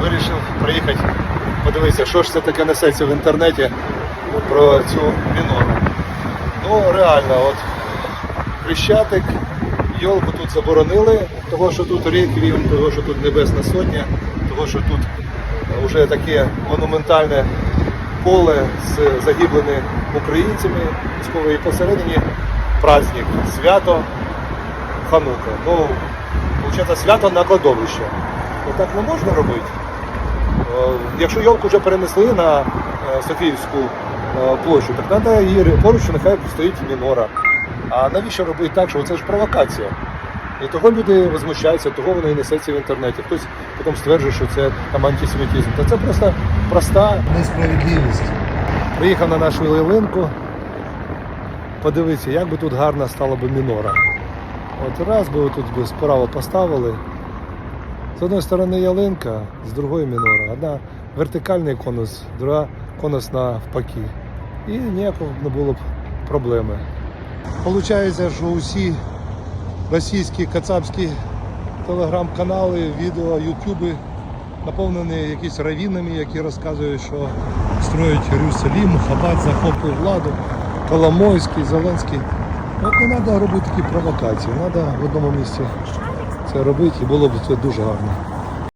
вирішив приїхати, подивитися, що ж це таке несеться в інтернеті про цю мінору. Ну, реально, от Хрещатик, йолку тут заборонили, того, що тут реквієм, того, що тут Небесна Сотня, того, що тут вже таке монументальне поле з загиблими українцями військової посередині, праздник, свято Ханука. Ну, виходить, свято на кладовище. Ну так не можна робити. Якщо йолку вже перенесли на е, Софіївську е, площу, так треба її поруч, нехай стоїть мінора. А навіщо робити так, що це ж провокація? І того люди возмущаються, того воно і несеться в інтернеті. Хтось потім стверджує, що це там антисемітизм. Та це просто проста несправедливість. Приїхав на нашу ялинку, подивитися, як би тут гарно стала би мінора. От раз би тут справа поставили. З одної сторони ялинка, з другої мінора. Одна вертикальний конус, друга конус навпаки. І ніякого не було б проблеми. Получається, що усі російські кацапські телеграм-канали, відео, ютуби наповнені якісь равінами, які розказують, що строять Єрусалім, Хабат захоплює владу, Коломойський, Зеленський. От не треба робити такі провокації, треба в одному місці це робити і було б це дуже гарно.